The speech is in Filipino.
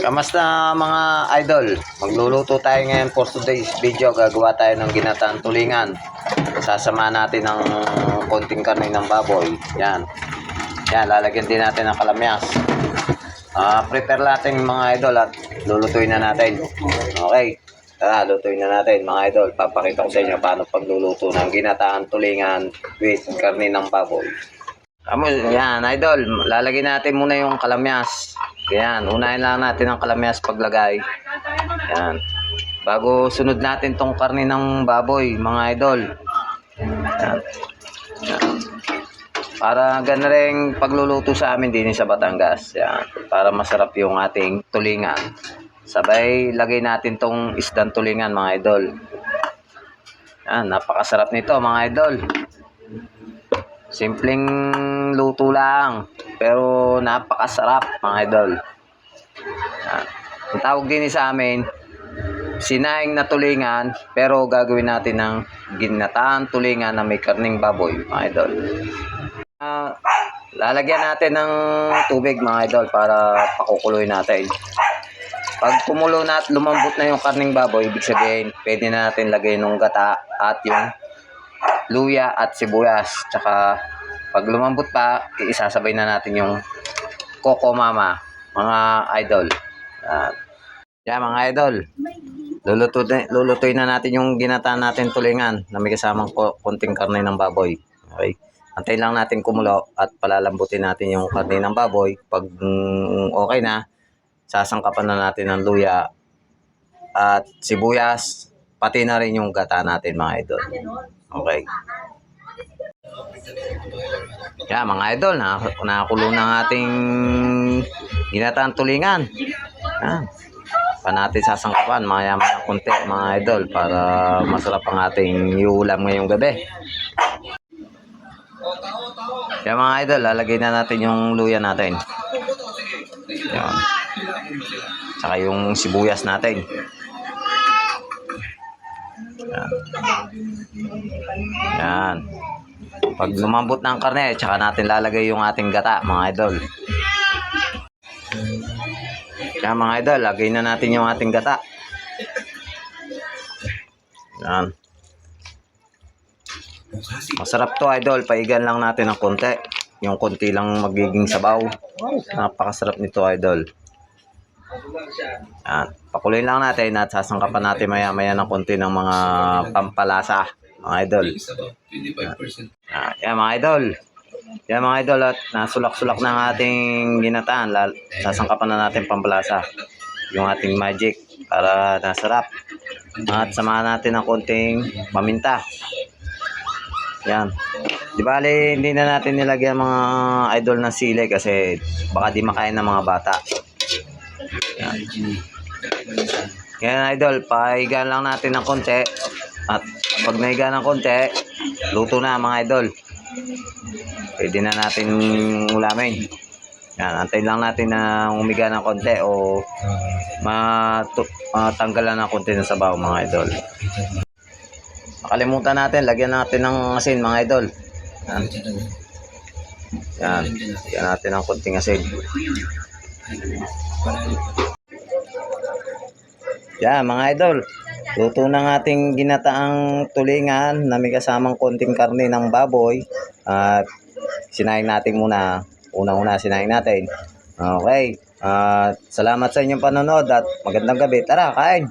Kamusta mga idol? Magluluto tayo ngayon for today's video. Gagawa tayo ng ginataan tulingan. Sasama natin ng konting karne ng baboy. Yan. Yan, lalagyan din natin ng kalamyas. Ah, prepare natin mga idol at lulutuin na natin. Okay. Tara, lutuin na natin mga idol. Papakita ko sa inyo paano pagluluto ng ginataan tulingan with karne ng baboy. Amo, yan, idol. Lalagyan natin muna yung kalamyas. Yan, unahin lang natin ang kalamyas paglagay. Yan. Bago sunod natin tong karne ng baboy, mga idol. Yan. Yan. Para gana rin pagluluto sa amin din sa Batangas. Yan. Para masarap yung ating tulingan. Sabay, lagay natin tong isdang tulingan, mga idol. Yan, napakasarap nito, mga idol. Simpleng luto lang. Pero napakasarap mga idol. Yan. Ang tawag din sa amin, sinaing na tulingan, pero gagawin natin ng ginataan tulingan na may karning baboy, mga idol. Ah, lalagyan natin ng tubig, mga idol, para pakukuloy natin. Pag kumulo na at lumambot na yung karning baboy, ibig sabihin, pwede na natin lagay ng gata at yung luya at sibuyas. Tsaka pag lumambot pa, isasabay na natin yung Coco Mama, mga idol. Yan. Yan mga idol. Lulutuin, lulutuin na natin yung ginataan natin tulingan na may kasamang ko- konting karne ng baboy. Okay? Antayin lang natin kumulo at palalambutin natin yung karne ng baboy. Pag mm, okay na, sasangkapan na natin ng luya at sibuyas, pati na rin yung gata natin mga idol. Okay. Kaya mga idol, na nakakulo ng ating ginataan tulingan. Yan. Pa natin sasangkapan, maya maya konti mga idol para masarap ang ating iulam ngayong gabi. Kaya mga idol, lalagay na natin yung luya natin. Yan. Tsaka yung sibuyas natin. Yan. Yan. Pag lumambot na ang karne, tsaka natin lalagay yung ating gata, mga idol. Kaya mga idol, lagay na natin yung ating gata. Yan. Masarap to idol, paigan lang natin ng konti. Yung konti lang magiging sabaw. Napakasarap nito idol. Yan. Pakuloyin lang natin at sasangkapan natin maya maya ng konti ng mga pampalasa. Mga idol. Ah, yan mga idol. Yan mga idol at nasulak-sulak na ang ating ginataan. Sasangkapan na natin pampalasa. Yung ating magic para nasarap. At samahan natin ng konting paminta. Yan. Di bali, hindi na natin nilagyan mga idol ng sili kasi baka di makain ng mga bata. Yan. Yan idol, pahigaan lang natin ng konti. At pag nahiga ng konti, luto na mga idol. Pwede na natin ulamin. Yan, antayin lang natin na umiga ng konti o matanggalan ng konti ng sabaw mga idol. Nakalimutan natin, lagyan natin ng asin mga idol. Yan. Yan. Lagyan natin ng konting asin. Yan mga idol. Luto ng ating ginataang tulingan na may kasamang konting karne ng baboy. At sinaing natin muna. Una-una sinaing natin. Okay. At salamat sa inyong panonood at magandang gabi. Tara, kain!